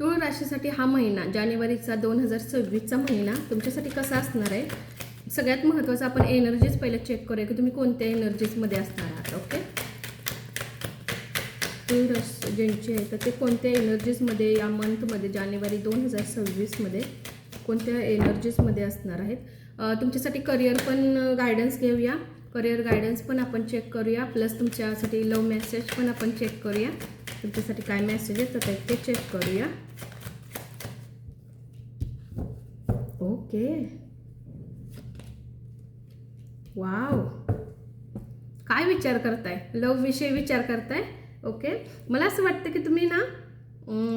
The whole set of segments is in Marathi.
तुळ राशीसाठी हा महिना जानेवारीचा दोन हजार सव्वीसचा महिना तुमच्यासाठी कसा असणार आहे? सगळ्यात महत्त्वाचं आपण एनर्जीज पहिले चेक करूया की तुम्ही कोणत्या एनर्जीजमध्ये असणार आहात ओके तुळ राशी ज्यांचे आहे तर ते कोणत्या एनर्जीजमध्ये या मंथमध्ये जानेवारी दोन हजार सव्वीसमध्ये कोणत्या एनर्जीजमध्ये असणार आहेत? तुमच्यासाठी करिअर पण गायडन्स घेऊया. करिअर गायडन्स पण आपण चेक करूया. प्लस तुमच्यासाठी लव मेसेज पण आपण चेक करूया. तुमच्यासाठी काय मेसेज येतात आहेत ते चेक करूया. ओके वाव काय विचार करताय? लव विषयी विचार करताय? ओके मला असं वाटतं की तुम्ही ना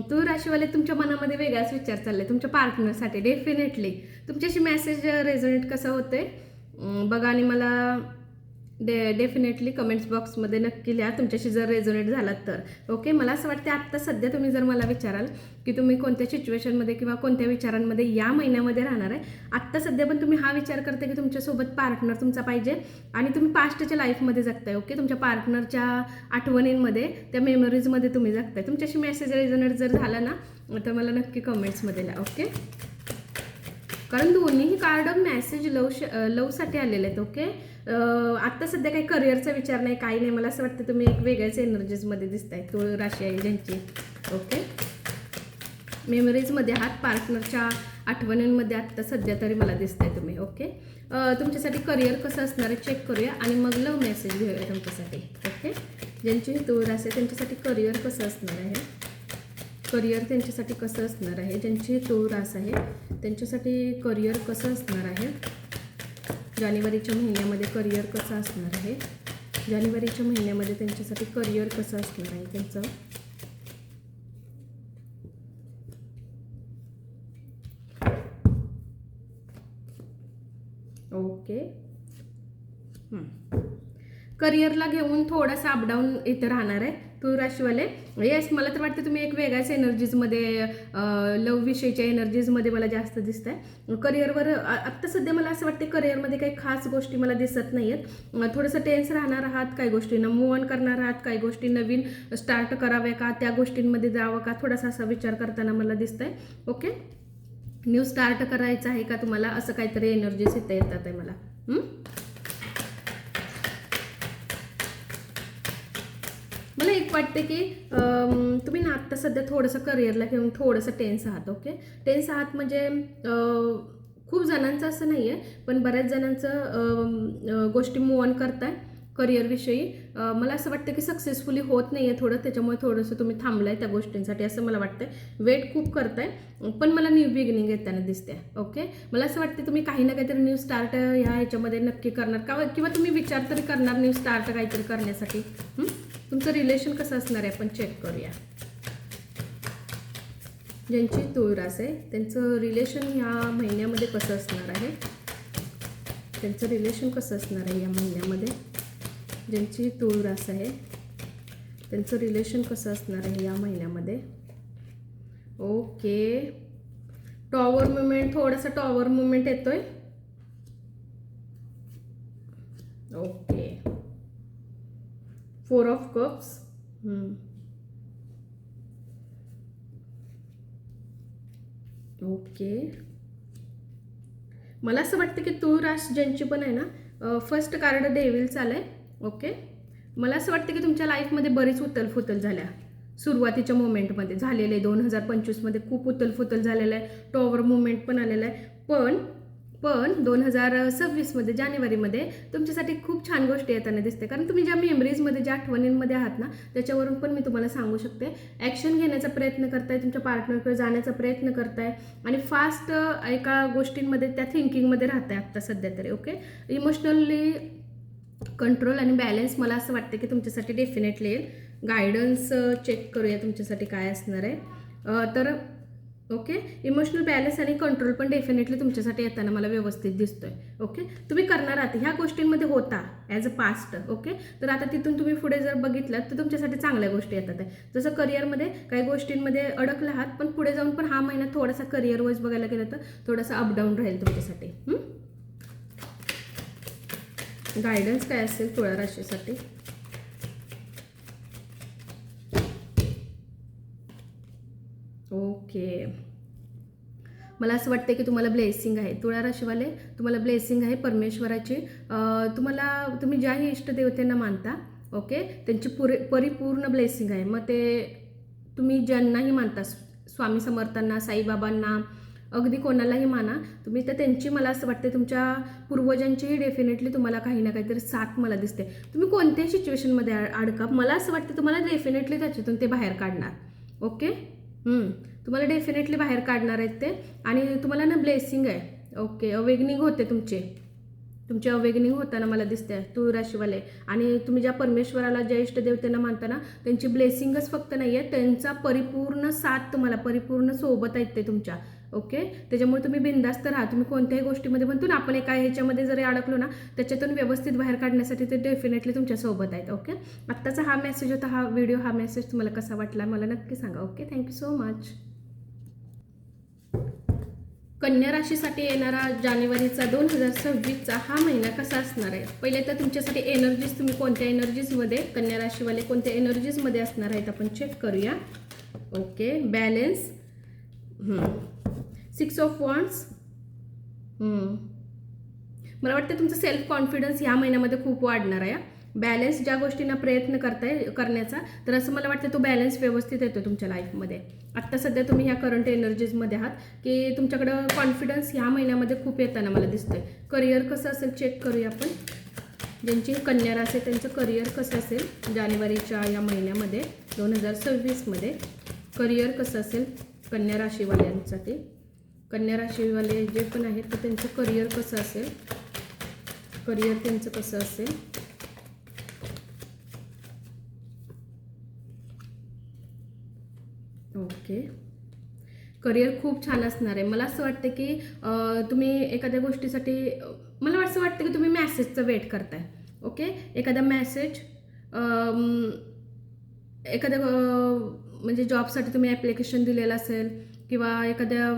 तू राशीवाले तुमच्या मनामध्ये वेगळाच विचार चालले तुमच्या पार्टनरसाठी डेफिनेटली तुमच्याशी मेसेज रेझोनेट कसं होते बघा आणि मला डे डेफिनेटली कमेंट्स बॉक्समध्ये नक्की लिहा. तुमच्याशी जर रेझोनेट झालात तर. ओके मला असं वाटते आत्ता सध्या तुम्ही जर मला विचाराल की तुम्ही कोणत्या सिच्युएशनमध्ये किंवा कोणत्या विचारांमध्ये या महिन्यामध्ये राहणार आहे आत्ता सध्या पण तुम्ही हा विचार करता की तुमच्यासोबत पार्टनर तुमचा पाहिजे आणि तुम्ही पास्टच्या लाईफमध्ये जगताय ओके तुमच्या पार्टनरच्या आठवणींमध्ये त्या मेमरीजमध्ये तुम्ही जगताय. तुमच्याशी मेसेज रेझोनेट जर झाला ना तर मला नक्की कमेंट्समध्ये लिहा ओके कारण दोन्हीही कार्ड मॅसेज लव लवसाठी आलेले आहेत ओके आत्ता सध्या काही करिअरचा विचार नाही काही नाही. मला असं वाटतं तुम्ही एक वेगळ्याच एनर्जीजमध्ये दिसताय तो राशी आहे ज्यांची ओके मेमरीजमध्ये आहात पार्टनरच्या आठवणींमध्ये आत्ता सध्या तरी मला दिसतंय तुम्ही ओके तुमच्यासाठी करिअर कसं असणार आहे चेक करूया. आणि मग लव मेसेज घेऊया तुमच्यासाठी ओके ज्यांची तूर असेल त्यांच्यासाठी करिअर कसं असणार आहे? करिअर त्यांच्यासाठी कसं असणार आहे ज्यांची तो रास आहे त्यांच्यासाठी करिअर कसं असणार आहे? जानेवारीच्या महिन्यामध्ये करिअर कसं असणार आहे? जानेवारीच्या महिन्यामध्ये त्यांच्यासाठी करिअर कसं असणार आहे त्यांचं? करिअरला घेऊन थोडासा अपडाऊन इथं राहणार आहे. तू राशीवाले. येस मला तर वाटतं तुम्ही एक वेगळ्याच एनर्जीजमध्ये लव विषयीच्या एनर्जीजमध्ये मला जास्त दिसत आहे करिअरवर आत्ता सध्या मला असं वाटतं करिअरमध्ये काही खास गोष्टी मला दिसत नाही आहेत थोडंसं टेन्स राहणार आहात काही गोष्टींना मूव ऑन करणार आहात काही गोष्टी. नवीन स्टार्ट कराव्या का? त्या गोष्टींमध्ये जावं का? थोडासा असा विचार करताना मला दिसत आहे ओके न्यू स्टार्ट करायचं आहे का तुम्हाला? असं काहीतरी एनर्जीज इथं येतात आहे मला. मला एक वाटते की तुम्ही ना आत्ता सध्या थोडंसं करिअरला घेऊन थोडंसं टेन्स आहात ओके टेन्स आहात म्हणजे खूप जणांचं असं नाही आहे पण बऱ्याच जणांचं गोष्टी मूव ऑन करताय करिअरविषयी मला असं वाटतं की सक्सेसफुली होत नाही आहे थोडं त्याच्यामुळे थोडंसं तुम्ही थांबलाय त्या गोष्टींसाठी असं मला वाटतंय. वेट खूप करताय पण मला न्यू बिगिनिंग येताना दिसते ओके मला असं वाटतं तुम्ही काही ना काहीतरी न्यू स्टार्ट ह्या ह्याच्यामध्ये नक्की करणार का किंवा तुम्ही विचार तरी करणार न्यू स्टार्ट काहीतरी करण्यासाठी? हं? तुमचं रिलेशन कसं असणार आहे? आपण चेक करूया. ज्यांची तुळरास आहे त्यांचं रिलेशन ह्या महिन्यामध्ये कसं असणार आहे? त्यांचं रिलेशन कसं असणार आहे या महिन्यामध्ये? ज्यांची तुळरास आहे त्यांचं रिलेशन कसं असणार आहे या महिन्यामध्ये? ओके टॉवर मुवमेंट थोडासा टॉवर मुवमेंट येतोय. Okay four of cups okay मला असं वाटतं की तूळ राश ज्यांची पण आहे ना फर्स्ट कार्ड डेविल आहे ओके मला असं वाटतं की तुमच्या लाईफमध्ये बरीच उतलफुतल झाल्या. सुरुवातीच्या मोमेंटमध्ये झालेलं आहे दोन हजार पंचवीसमध्ये खूप उतलफुतल झालेलं आहे. टॉवर मुवमेंट पण आलेलं आहे. पण पण दोन हजार सव्वीसमध्ये जानेवारीमध्ये तुमच्यासाठी खूप छान गोष्टी येताना दिसते. कारण तुम्ही ज्या मेमरीजमध्ये ज्या आठवणींमध्ये आहात ना त्याच्यावरून पण मी तुम्हाला सांगू शकते. ॲक्शन घेण्याचा प्रयत्न करताय तुमच्या पार्टनरकडे जाण्याचा प्रयत्न करताय आणि फास्ट एका गोष्टींमध्ये त्या थिंकिंगमध्ये राहताय आत्ता सध्या तरी ओके इमोशनली कंट्रोल आणि बॅलन्स मला असं वाटतं की तुमच्यासाठी डेफिनेटली येईल गायडन्स चेक करूया तुमच्यासाठी काय असणार आहे. तर ओके? इमोशनल बॅलन्स आणि कंट्रोल पण डेफिनेटली तुमच्यासाठी येताना मला व्यवस्थित दिसतोय. ओके? तुम्ही करणार आहात. ह्या गोष्टींमध्ये होता ॲज अ पास्ट ओके? तर आता तिथून तुम्ही पुढे जर बघितलं तर तुमच्यासाठी चांगल्या गोष्टी येतात आहे. जसं करिअरमध्ये काही गोष्टींमध्ये अडकला आहात पण पुढे जाऊन पण हा महिना थोडासा करिअर वाईज बघायला गेलं तर थोडासा अपडाऊन राहील तुमच्यासाठी. गायडन्स काय असेल तुळा राशीसाठी? ओके. मला असं वाटतं की तुम्हाला ब्लेसिंग आहे. तुळा राशीवाले तुम्हाला ब्लेसिंग आहे परमेश्वराची. तुम्हाला तुम्ही ज्याही इष्टदेवतेंना मानता ओके त्यांची पुरे परिपूर्ण ब्लेसिंग आहे. मग ते तुम्ही ज्यांनाही मानता स्वामी समर्थांना साईबाबांना अगदी कोणालाही माना तुम्ही तर त्यांची मला असं वाटते तुमच्या पूर्वजांचीही डेफिनेटली तुम्हाला काही ना काहीतरी साथ मला दिसते. तुम्ही कोणत्याही सिच्युएशनमध्ये अडका. मला असं वाटतं तुम्हाला डेफिनेटली त्याच्यातून ते बाहेर काढणार ओके? तुम्हाला डेफिनेटली बाहेर काढणार आहेत ते. आणि तुम्हाला ना ब्लेसिंग आहे. ओके अवेगनिंग होते तुमचे. तुमची अवेगनिंग होताना मला दिसते तू राशीवाले आणि तुम्ही ज्या परमेश्वराला ज्या इष्टदेवतेंना मानताना त्यांची ब्लेसिंगच फक्त नाही आहे त्यांचा परिपूर्ण साथ तुम्हाला परिपूर्ण सोबत आहेत ते तुमच्या. ओके? त्याच्यामुळे तुम्ही बिंदास्त राहा. तुम्ही कोणत्याही गोष्टीमध्ये म्हणतो ना आपण एका ह्याच्यामध्ये जरी अडकलो ना त्याच्यातून व्यवस्थित बाहेर काढण्यासाठी ते डेफिनेटली तुमच्यासोबत आहेत ओके? आत्ताचा हा मेसेज होता हा व्हिडिओ हा मेसेज तुम्हाला कसा वाटला मला नक्की सांगा ओके? थँक्यू सो मच कन्या राशीसाठी येणारा जानेवारीचा दोन हजार सव्वीसचा हा महिना कसा असणार आहे? पहिले तर तुमच्यासाठी एनर्जीज तुम्ही कोणत्या एनर्जीजमध्ये कन्या राशीवाले कोणत्या एनर्जीजमध्ये असणार आहेत आपण चेक करूया. Okay? Balance six of wands मला वाटतं तुमचं सेल्फ कॉन्फिडन्स ह्या महिन्यामध्ये खूप वाढणार आहे बॅलन्स ज्या गोष्टींना प्रयत्न करताय करण्याचा तर असं मला वाटतं तो बॅलन्स व्यवस्थित येतो तुमच्या लाईफमध्ये आत्ता सध्या तुम्ही ह्या करंट एनर्जीजमध्ये आहात की तुमच्याकडं कॉन्फिडन्स ह्या महिन्यामध्ये खूप येताना मला दिसतंय. करिअर कसं असेल चेक करूया आपण. ज्यांची कन्या आहे त्यांचं करिअर कसं असेल जानेवारीच्या या महिन्यामध्ये दोन हजार सव्वीसमध्ये. करिअर कसं असेल कन्या राशीवाल्यांसाठी कन्या राशीवाले जे पण आहेत तर त्यांचं करिअर कसं असेल? करिअर त्यांचं कसं असेल? ओके. करिअर खूप छान असणार आहे. मला असं वाटतं की तुम्ही एखाद्या गोष्टीसाठी मला असं वाटतं की तुम्ही मॅसेजचं वेट करताय. ओके? एखादा मॅसेज एखाद्या म्हणजे जॉबसाठी तुम्ही ॲप्लिकेशन दिलेलं असेल किंवा एखाद्या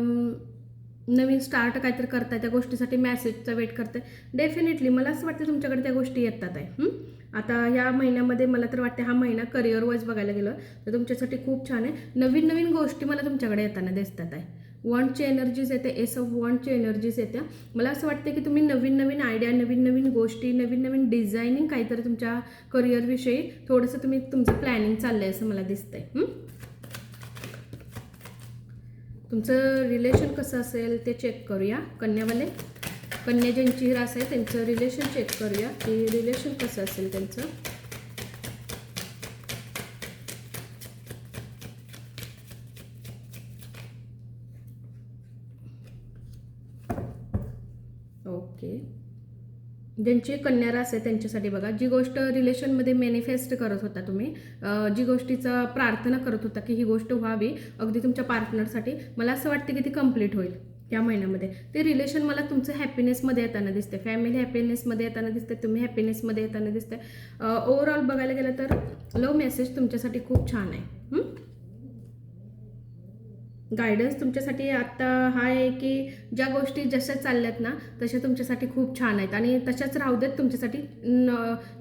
नवीन स्टार्ट काहीतरी करताय त्या गोष्टीसाठी मॅसेजचा वेट करताय. डेफिनेटली मला असं वाटतं तुमच्याकडे त्या गोष्टी येतात आहे. आता ह्या महिन्यामध्ये मला तर वाटते हा महिना करिअर वाईज बघायला गेलं तर तुमच्यासाठी खूप छान आहे. नवीन नवीन गोष्टी मला तुमच्याकडे येताना दिसतात आहे. वॉन्टची एनर्जीज येते एस ऑफ वॉन्टची एनर्जीज येत्या. मला असं वाटतं की तुम्ही नवीन नवीन आयडिया नवीन नवीन गोष्टी नवीन नवीन डिझायनिंग काहीतरी तुमच्या करिअरविषयी थोडंसं तुम्ही तुमचं प्लॅनिंग चाललं आहे असं मला दिसतं आहे तुमचं रिलेशन कसं असेल ते चेक करूया. कन्यावाले? कन्या ज्यांची रास आहे त्यांचं रिलेशन चेक करूया की रिलेशन कसं असेल त्यांचं ओके ज्यांची कन्या रास आहे त्यांच्यासाठी बघा. जी गोष्ट रिलेशनमध्ये मॅनिफेस्ट करत होता तुम्ही जी गोष्टीचा प्रार्थना करत होता की ही गोष्ट व्हावी अगदी तुमच्या पार्टनरसाठी मला असं वाटतं की ती कंप्लीट होईल या महिन्यामध्ये. ते रिलेशन मला तुमचं हॅपीनेसमध्ये येताना दिसते फॅमिली हॅपीनेसमध्ये येताना दिसते तुम्ही हॅपीनेसमध्ये येताना दिसते ओव्हरऑल बघायला गेलं तर लव मेसेज तुमच्यासाठी खूप छान आहे. हं? गायडन्स तुमच्यासाठी आत्ता हा आहे की ज्या गोष्टी जशा चालल्यात ना तशा तुमच्यासाठी खूप छान आहेत. आणि तशाच राहू देत तुमच्यासाठी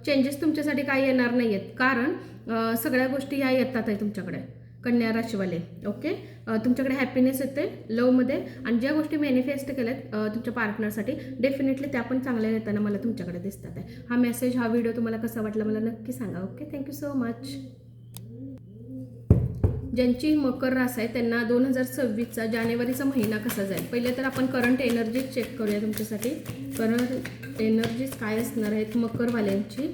चेंजेस तुमच्यासाठी काही येणार नाही आहेत कारण सगळ्या गोष्टी ह्या येतात आहे तुमच्याकडे. कन्या राशीवाले ओके तुमच्याकडे हॅपीनेस येते लवमध्ये आणि ज्या गोष्टी मॅनिफेस्ट केल्यात तुमच्या पार्टनरसाठी डेफिनेटली त्या पण चांगल्या येताना मला तुमच्याकडे दिसतात आहे. हा मेसेज हा व्हिडिओ तुम्हाला कसा वाटला मला नक्की सांगा ओके थँक्यू सो मच ज्यांची मकर रास आहे त्यांना दोन हजार सव्वीसचा जानेवारीचा महिना कसा जाईल? पहिले तर आपण करंट एनर्जी चेक करूया तुमच्यासाठी. करंट एनर्जीज काय असणार आहेत मकरवाल्यांची?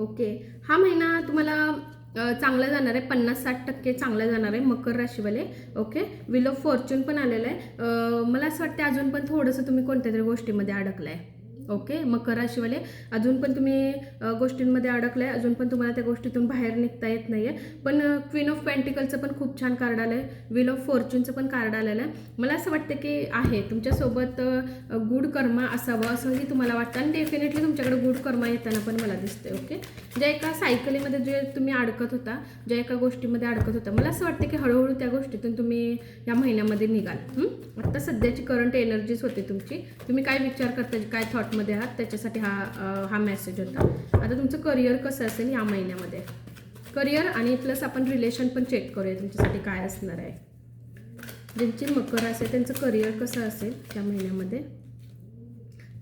ओके. हा महिना तुम्हाला चांगलं जाणार आहे. पन्नास साठ टक्के चांगलं जाणार आहे मकर राशीवाले. ओके? विल ऑफ फॉर्च्यून पण आलेलं आहे. मला असं वाटतं अजून पण थोडंसं तुम्ही कोणत्या तरी गोष्टीमध्ये अडकलं आहे ओके? मकर राशीवाले अजून पण तुम्ही गोष्टींमध्ये गोष्टींमध्ये अडकलाय. अजून पण तुम्हाला त्या गोष्टीतून बाहेर निघता येत नाही आहे पण क्वीन ऑफ पॅन्टिकलचं पण खूप छान कार्ड आलं आहे विल ऑफ फॉर्च्यूनचं पण कार्ड आलेलं आहे. मला असं वाटतं की आहे. तुमच्यासोबत गुड कर्मा असावं असंही तुम्हाला वाटतं. आणि डेफिनेटली तुमच्याकडे गुड कर्मा येताना पण मला दिसते ओके? ज्या एका सायकलीमध्ये जे तुम्ही अडकत होता ज्या एका गोष्टीमध्ये अडकत होता मला असं वाटतं की हळूहळू त्या गोष्टीतून तुम्ही या महिन्यामध्ये निघाल. आत्ता आता सध्याची करंट एनर्जीज होते तुमची. तुम्ही काय विचार करता? काय थॉट थॉटमध्ये आहात त्याच्यासाठी हा हा मेसेज होता. आता तुमचं करिअर कसं असेल या महिन्यामध्ये? करिअर आणि प्लस आपण रिलेशन पण चेक करूया तुमच्यासाठी काय असणार आहे. ज्यांची मकर असेल त्यांचं करिअर कसं असेल या महिन्यामध्ये?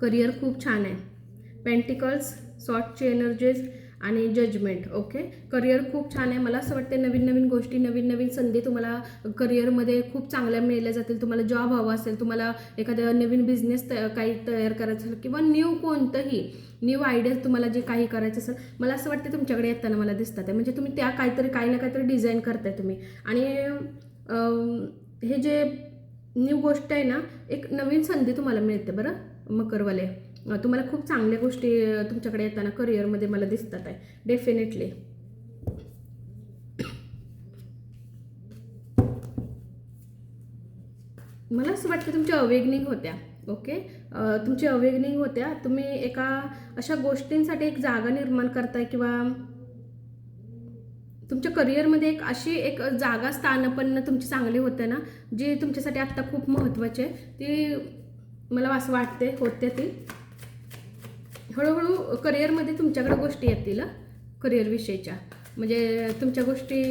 करिअर खूप छान आहे. पेंटिकल्स सॉर्टची एनर्जीज आणि जजमेंट ओके करिअर खूप छान आहे. मला असं वाटतं नवीन नवीन गोष्टी नवीन नवीन संधी तुम्हाला करिअरमध्ये खूप चांगल्या मिळल्या जातील. तुम्हाला जॉब हवा असेल तुम्हाला एखाद्या नवीन बिझनेस त काही तयार करायचं असेल किंवा न्यू कोणतंही न्यू आयडियाज तुम्हाला जे काही करायचं असेल मला असं वाटतं तुमच्याकडे येताना मला दिसतात आहे. म्हणजे तुम्ही त्या काहीतरी काही ना काहीतरी डिझाईन करताय तुम्ही. आणि हे जे न्यू गोष्ट आहे ना एक नवीन संधी तुम्हाला मिळते बरं मकरवाले. तुम्हाला खूप चांगल्या गोष्टी तुमच्याकडे येताना करिअरमध्ये मला दिसतात आहे. डेफिनेटली मला असं वाटतं तुमच्या अवेगनिंग होत्या ओके? तुमची अवेगनिंग होत्या. तुम्ही एका अशा गोष्टींसाठी एक जागा निर्माण करताय किंवा तुमच्या करिअरमध्ये एक अशी एक जागा स्थानपन्न तुमची चांगली होते ना जी तुमच्यासाठी आत्ता खूप महत्त्वाची आहे. ती मला असं वाटते होते ती. हळूहळू करिअरमध्ये तुमच्याकडे गोष्टी येतील करिअरविषयीच्या म्हणजे तुमच्या गोष्टी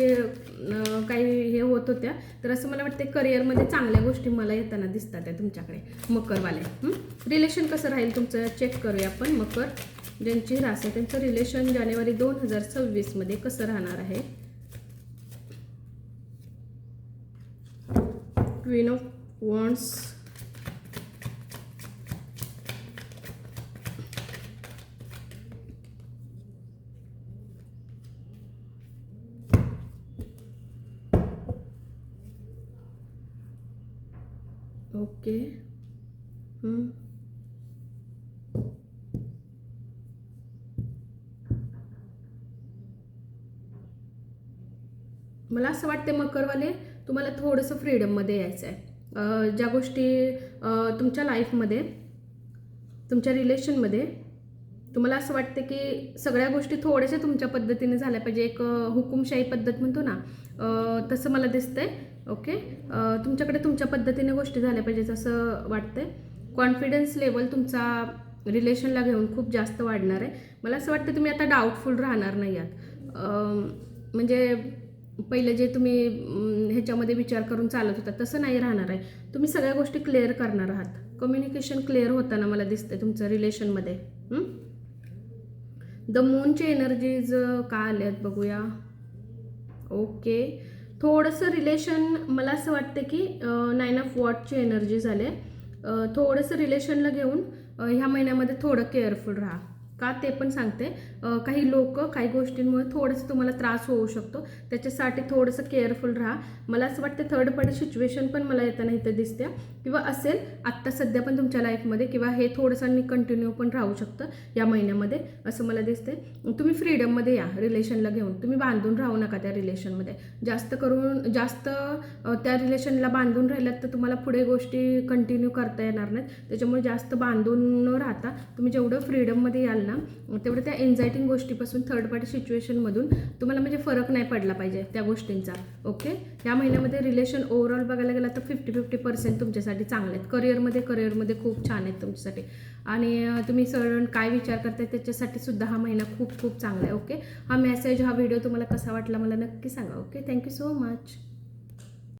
काही हे होत होत्या तर असं मला वाटतं करिअरमध्ये चांगल्या गोष्टी मला येताना दिसतात आहे तुमच्याकडे मकरवाले रिलेशन कसं राहील तुमचं? चेक करूया आपण मकर. ज्यांची रास आहे त्यांचं रिलेशन जानेवारी दोन हजार सव्वीसमध्ये कसं राहणार आहे? क्वीन ऑफ वॉन्ट्स ओके मला असं वाटते मकरवाले तुम्हाला थोडंसं फ्रीडममध्ये यायचं आहे ज्या गोष्टी तुमच्या लाईफमध्ये तुमच्या रिलेशनमध्ये तुम्हाला असं वाटतं की सगळ्या गोष्टी थोड्याशा तुमच्या पद्धतीने झाल्या पाहिजे. एक हुकुमशाही पद्धत म्हणतो ना तसं मला दिसतंय. ओके? तुमच्याकडे तुमच्या पद्धतीने गोष्टी झाल्या पाहिजेत असं वाटतंय. कॉन्फिडन्स लेवल तुमचा रिलेशनला घेऊन खूप जास्त वाढणार आहे. मला असं वाटतं तुम्ही आता डाऊटफुल राहणार नाही आहात. म्हणजे पहिलं जे तुम्ही ह्याच्यामध्ये विचार करून चालत होता तसं नाही राहणार आहे. तुम्ही सगळ्या गोष्टी क्लिअर करणार आहात. कम्युनिकेशन क्लिअर होताना मला दिसतंय तुमचं रिलेशनमध्ये द मूनचे एनर्जीज का आल्यात बघूया. ओके. थोडंसं रिलेशन मला असं वाटतं की नाईन ऑफ वॉटची एनर्जी झाले थोडंसं रिलेशनला घेऊन ह्या महिन्यामध्ये थोडं केअरफुल राहा. का ते पण सांगते. काही लोक काही गोष्टींमुळे थोडंसं तुम्हाला त्रास होऊ शकतो. त्याच्यासाठी थोडंसं केअरफुल राहा. मला असं वाटतं थर्ड पार्टी सिच्युएशन पण मला येताना इथं दिसते. किंवा असेल आत्ता सध्या पण तुमच्या लाईफमध्ये किंवा हे थोडंसं कंटिन्यू पण राहू शकतं या महिन्यामध्ये असं मला दिसते. तुम्ही फ्रीडममध्ये या रिलेशनला घेऊन. तुम्ही बांधून राहू नका त्या रिलेशनमध्ये जास्त करून जास्त त्या रिलेशनला बांधून राहिल्यात तर तुम्हाला पुढे गोष्टी कंटिन्यू करता येणार नाहीत. त्याच्यामुळे जास्त बांधून न राहता तुम्ही जेवढं फ्रीडममध्ये याल ना तेवढं त्या एन्झायटिंग गोष्टीपासून थर्ड पार्टी सिच्युएशनमधून तुम्हाला म्हणजे फरक नाही पडला पाहिजे त्या गोष्टींचा ओके या महिन्यामध्ये रिलेशन ओव्हरऑल बघायला गेलं तर फिफ्टी फिफ्टी पर्सेंट तुमच्यासाठी चांगले आहेत. करिअरमध्ये करिअरमध्ये खूप छान आहेत तुमच्यासाठी. आणि तुम्ही सडन काय विचार करताय त्याच्यासाठी सुद्धा हा महिना खूप खूप चांगला आहे ओके हा मेसेज हा व्हिडिओ तुम्हाला कसा वाटला मला नक्की सांगा ओके थँक्यू सो मच